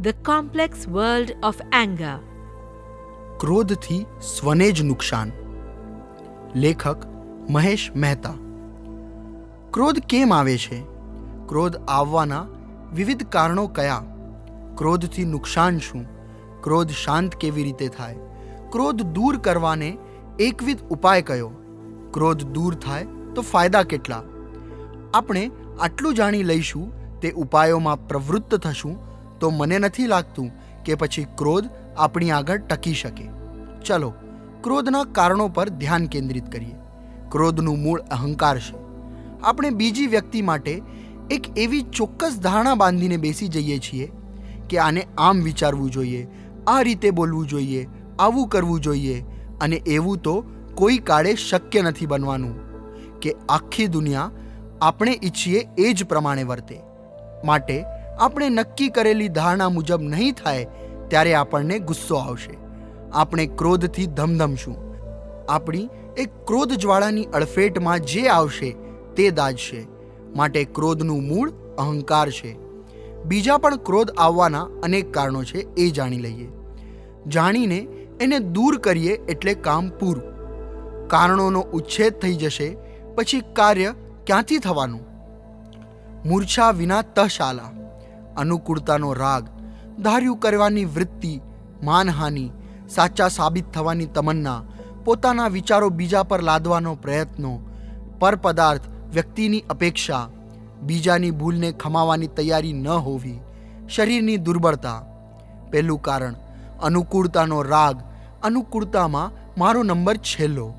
The complex world of anger ક્રોધથી સ્વને જ નુકસાન લેખક મહેશ મહેતા ક્રોધ કેમ આવે છે ક્રોધ આવવાના વિવિધ કારણો કયા ક્રોધથી નુકસાન શું ક્રોધ શાંત કેવી રીતે થાય ક્રોધ દૂર કરવાને એકવિધ ઉપાય કયો ક્રોધ દૂર થાય તો ફાયદા કેટલા આપણે આટલું જાણી લઈશું તે ઉપાયોમાં પ્રવૃત્ત થશું તો મને નથી લાગતું કે પછી ક્રોધ આપણી આગળ ટકી શકે. ચલો, ક્રોધના કારણો પર ધ્યાન કેન્દ્રિત કરીએ. ક્રોધનું મૂળ અહંકાર છે. આપણે બીજી વ્યક્તિ માટે એક એવી ચોક્કસ ધારણા બાંધીને બેસી જઈએ છીએ કે આને આમ વિચારવું જોઈએ, આ રીતે બોલવું જોઈએ, આવું કરવું જોઈએ અને એવું તો કોઈ કાળે શક્ય નથી બનવાનું કે આખી દુનિયા આપણે ઈચ્છીએ એ જ પ્રમાણે વર્તે. માટે આપણે નક્કી કરેલી ધારણા મુજબ નહીં થાય, ત્યારે આપણને ગુસ્સો આવશે. આપણે ક્રોધથી ધમધમશું. આપણી એક ક્રોધ જ્વાળાની અડફેટમાં જે આવશે, તે દાજશે. માટે ક્રોધનું મૂળ અહંકાર છે. બીજા પણ ક્રોધ આવવાના અનેક કારણો છે, એ જાણી લઈએ. જાણીને એને દૂર કરીએ એટલે કામ પૂરું. કારણોનો ઉચ્છેદ થઈ જશે, પછી કાર્ય ક્યાંથી થવાનું? મૂર્છા વિના તશાલા અનુકૂળતાનો રાગ, ધાર્યું કરવાની વૃત્તિ, માનહાનિ, સાચા સાબિત થવાની તમન્ના, પોતાના વિચારો બીજા પર લાદવાનો પ્રયત્નો પર પદાર્થ વ્યક્તિની અપેક્ષા, બીજાની ભૂલને ખમાવાની તૈયારી ન હોવી, શરીરની દુર્બળતા. પહેલું કારણ, અનુકૂળતાનો રાગ, અનુકૂળતામાં મારો નંબર છેલ્લો.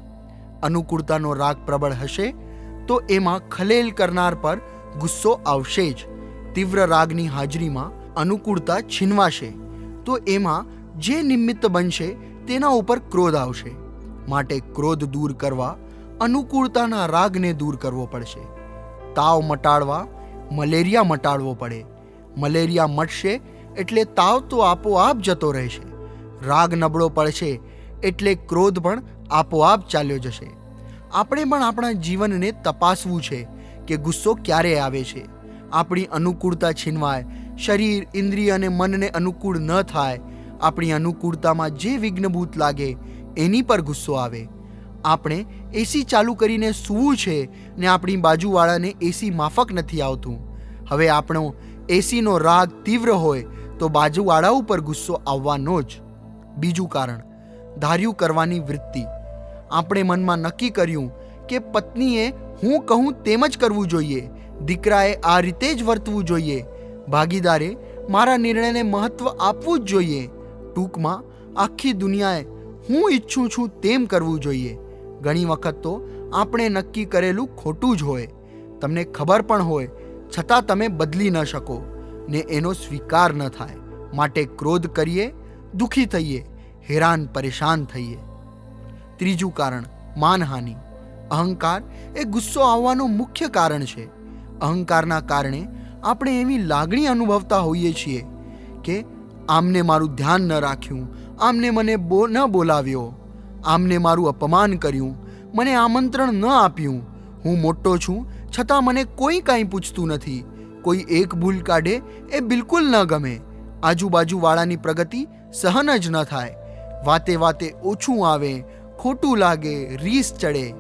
અનુકૂળતાનો રાગ પ્રબળ હશે તો એમાં ખલેલ કરનાર પર ગુસ્સો આવશે જ. તીવ્ર રાગની હાજરીમાં અનુકૂળતા છીનવાશે, તો એમાં જે નિમિત્ત બનશે તેના ઉપર ક્રોધ આવશે. માટે ક્રોધ દૂર કરવા, અનુકૂળતાના રાગને દૂર કરવો પડશે. તાવ મટાડવા, મલેરિયા મટાડવો પડે. મલેરિયા મટશે એટલે તાવ તો આપોઆપ જતો રહેશે. રાગ નબળો પડશે એટલે ક્રોધ પણ આપોઆપ ચાલ્યો જશે. આપણે પણ આપણા જીવનને તપાસવું છે કે ગુસ્સો ક્યારે આવે છે. આપણી અનુકૂળતા છીનવાય. શરીર, ઇન્દ્રિય અને મનને અનુકૂળ ન થાય. આપણી અનુકૂળતામાં જે વિઘ્નભૂત લાગે, એની પર ગુસ્સો આવે. આપણે એસી ચાલુ કરીને સૂવું છે ને આપણી બાજુવાળાને એસી માફક નથી આવતું. હવે આપણો એસીનો રાગ તીવ્ર હોય, તો બાજુવાળા ઉપર ગુસ્સો આવવાનો જ. બીજું કારણ, ધાર્યું કરવાની વૃત્તિ. આપણે મનમાં નક્કી કર્યું કે પત્નીએ હું કહું તેમ જ કરવું જોઈએ. દીકરાએ આ રીતે જ વર્તવું જોઈએ. ભાગીદારે મારા નિર્ણયને મહત્વ આપવું જ જોઈએ. ટૂંકમાં, આખી દુનિયાએ હું ઈચ્છું છું તેમ કરવું જોઈએ. ઘણી વખત તો આપણે નક્કી કરેલું ખોટું જ હોય. તમને ખબર પણ હોય, છતાં તમે બદલી ન શકો ને એનો સ્વીકાર ન થાય. માટે ક્રોધ કરીએ, દુઃખી થઈએ, હેરાન પરેશાન થઈએ. ત્રીજું કારણ, માનહાનિ. અહંકાર એ ગુસ્સો આવવાનું મુખ્ય કારણ છે. અહંકારના કારણે આપણે એવી લાગણી અનુભવતા હોઈએ છીએ કે આમને મારું ધ્યાન ન રાખ્યું, આમને મને બો, ન બોલાવ્યો, આમને મારું અપમાન કર્યું, મને આમંત્રણ ન આપ્યું. હું મોટો છું, છતાં મને કોઈ કાંઈ પૂછતું નથી. કોઈ એક ભૂલ કાઢે એ બિલકુલ ન ગમે. આજુબાજુવાળાની પ્રગતિ સહન જ ન થાય. વાતે વાતે ઓછું આવે, ખોટું લાગે, રીસ ચડે.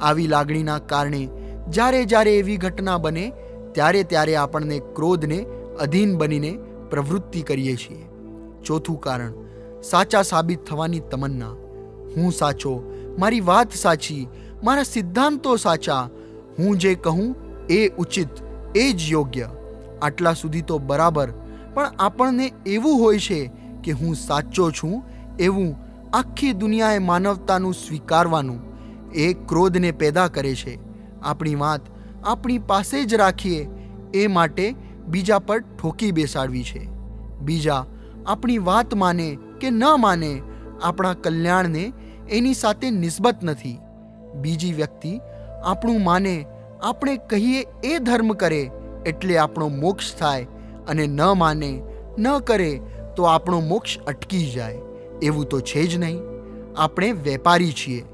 આવી લાગણીના કારણે જ્યારે જ્યારે એવી ઘટના બને, ત્યારે ત્યારે આપણને ક્રોધને અધીન બનીને પ્રવૃત્તિ કરીએ છીએ. ચોથું કારણ, સાચા સાબિત થવાની તમન્ના. હું સાચો, મારી વાત સાચી, મારા સિદ્ધાંતો સાચા. હું જે કહું એ ઉચિત, એ જ યોગ્ય. આટલા સુધી તો બરાબર, પણ આપણને એવું હોય છે કે હું સાચો છું એવું આખી દુનિયાએ માનવતાનું સ્વીકારવાનું, એ ક્રોધને પેદા કરે છે. આપણી વાત આપણી પાસે જ રાખીએ, એ માટે બીજા પર ઠોકી બેસાડવી છે. બીજા આપણી વાત માને કે ન માને, આપણા કલ્યાણને એની સાથે નિસ્બત નથી. બીજી વ્યક્તિ આપણું માને, આપણે કહીએ એ ધર્મ કરે, એટલે આપણો મોક્ષ થાય અને ન માને, ન કરે, તો આપણો મોક્ષ અટકી જાય. એવું તો છે જ નહીં. આપણે વેપારી છીએ.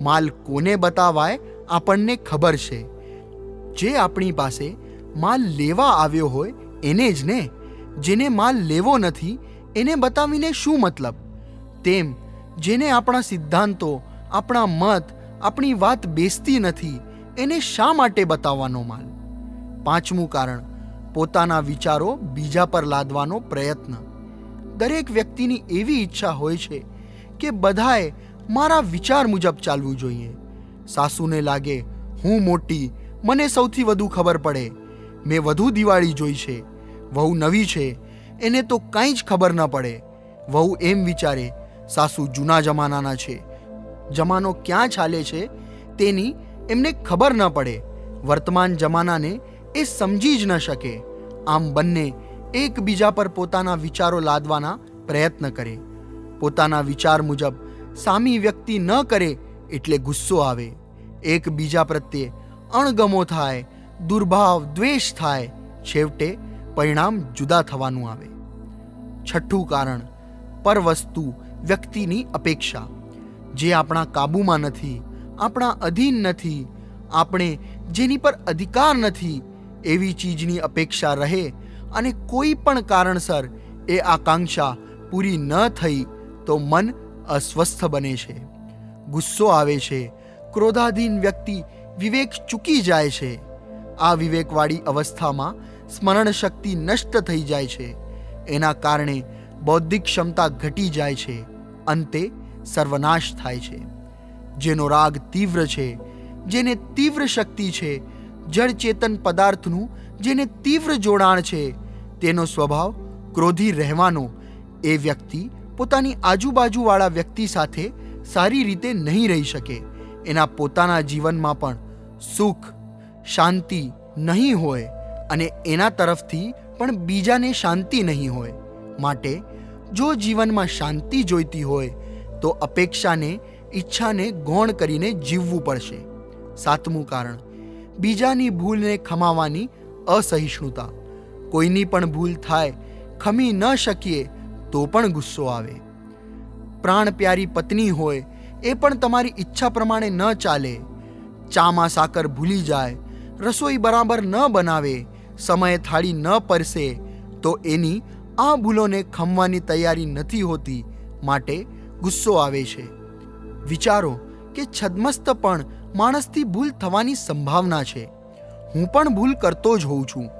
માલ કોને બતાવાય આપણને ખબર છે. જે આપણી પાસે માલ લેવા આવ્યો હોય એને જ ને. જેને માલ લેવો નથી, એને બતાવીને શું મતલબ? તેમ, જેને આપણા સિદ્ધાંતો, આપણા મત, આપણી વાત બેસતી નથી, એને શા માટે બતાવવાનો માલ? પાંચમું કારણ, પોતાના વિચારો બીજા પર લાદવાનો પ્રયત્ન. દરેક વ્યક્તિની એવી ઈચ્છા હોય છે કે બધાએ મારા વિચાર મુજબ ચાલવું જોઈએ. સાસુને લાગે, હું મોટી, મને સૌથી વધુ ખબર પડે. મેં વધુ દિવાળી જોઈ છે. વહુ નવી છે. એને તો કાંઈ જ ખબર ન પડે. વહુ એમ વિચારે, સાસુ જૂના જમાનાના છે. જમાનો ક્યાં ચાલે છે તેની એમને ખબર ન પડે. વર્તમાન જમાનાને એ સમજી જ ન શકે. આમ બંને એકબીજા પર પોતાના વિચારો લાદવાના પ્રયત્ન કરે. પોતાના વિચાર મુજબ સામી વ્યક્તિ ન કરે એટલે ગુસ્સો આવે, એકબીજા પ્રત્યે અણગમો થાય, દુર્ભાવ, દ્વેષ થાય, છેવટે પરિણામ જુદા થવાનું આવે. છઠ્ઠું કારણ પર વસ્તુ વ્યક્તિની અપેક્ષા. જે આપણા કાબૂમાં નથી, આપણા અધીન નથી, આપણે જેની પર અધિકાર નથી, એવી ચીજની અપેક્ષા રહે અને કોઈ પણ કારણસર એ આકાંક્ષા પૂરી ન થઈ તો મન અસ્વસ્થ બને છે. ગુસ્સો આવે છે. ક્રોધાધીન વ્યક્તિ વિવેક ચૂકી જાય છે. આ વિવેકવાળી અવસ્થામાં સ્મરણ શક્તિ નષ્ટ થઈ જાય છે. એના કારણે બૌદ્ધિક ક્ષમતા ઘટી જાય છે. અંતે સર્વનાશ થાય છે. જેનો રાગ તીવ્ર છે, જેને તીવ્ર શક્તિ છે, જળ ચેતન પદાર્થનું જેને તીવ્ર જોડાણ છે, તેનો સ્વભાવ ક્રોધી રહેવાનો એ વ્યક્તિ પોતાની આજુબાજુવાળા વ્યક્તિ સાથે સારી રીતે નહીં રહી શકે. એના પોતાના જીવનમાં પણ સુખ, શાંતિ નહીં હોય અને એના તરફથી પણ બીજાને શાંતિ નહીં હોય. માટે જો જીવનમાં શાંતિ જોઈતી હોય, તો અપેક્ષાને, ઈચ્છાને ગૌણ કરીને જીવવું પડશે. સાતમું કારણ, બીજાની ભૂલને ખમાવાની અસહિષ્ણુતા. કોઈની પણ ભૂલ થાય, ખમી ન શકીએ, તો પણ ગુસ્સો આવે. પ્રાણ પ્યારી પત્ની હોય, એ પણ તમારી ઈચ્છા પ્રમાણે ન ચાલે. ચામાં સાકર ભૂલી જાય, રસોઈ બરાબર ન બનાવે, સમયે થાળી ન પરસે, તો એની આ ભૂલોને ખમવાની તૈયારી નથી હોતી, માટે ગુસ્સો આવે છે. વિચારો કે છદમસ્ત પણ માણસથી ભૂલ થવાની સંભાવના છે. હું પણ ભૂલ કરતો જ હોઉં છું.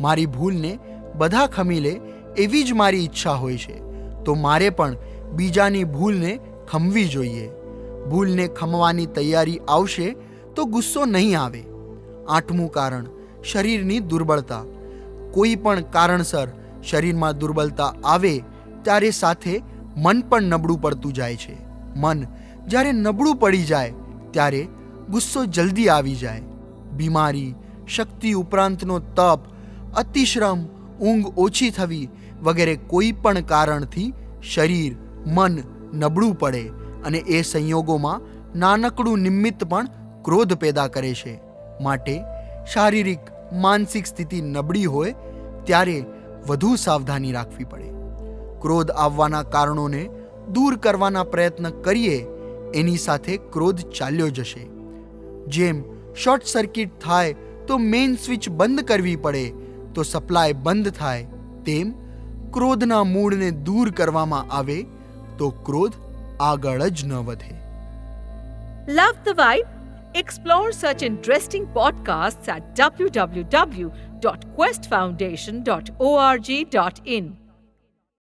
મારી ભૂલને બધા ખમી લે એવી જ મારી ઈચ્છા હોય છે. તો મારે પણ બીજાની ભૂલને ખમવી જોઈએ. ભૂલને ખમવાની તૈયારી આવશે તો ગુસ્સો નહીં આવે. આઠમું કારણ, શરીરની દુર્બળતા. કોઈ પણ કારણસર શરીરમાં દુર્બળતા આવે, ત્યારે સાથે મન પણ નબળું પડતું જાય છે. મન જ્યારે નબળું પડી જાય, ત્યારે ગુસ્સો જલ્દી આવી જાય. બીમારી, શક્તિ ઉપરાંતનો તપ, અતિશ્રમ, ઊંઘ ઓછી થવી વગેરે કોઈ પણ કારણથી શરીર મન નબળું પડે અને એ સંયોગોમાં નાનકડું નિમિત્ત પણ ક્રોધ પેદા કરે છે. માટે શારીરિક, માનસિક સ્થિતિ નબળી હોય ત્યારે વધુ સાવધાની રાખવી પડે. ક્રોધ આવવાના કારણોને દૂર કરવાના પ્રયત્ન કરીએ, એની સાથે ક્રોધ ચાલ્યો જશે. જેમ શોર્ટ સર્કિટ થાય તો મેઇન સ્વિચ બંધ કરવી પડે, તો સપ્લાય બંધ થાય, તેમ ક્રોધના મૂળને દૂર કરવામાં આવે તો ક્રોધ આગળ જ ન વધે Love the vibe? Explore such interesting podcasts at www.questfoundation.org.in.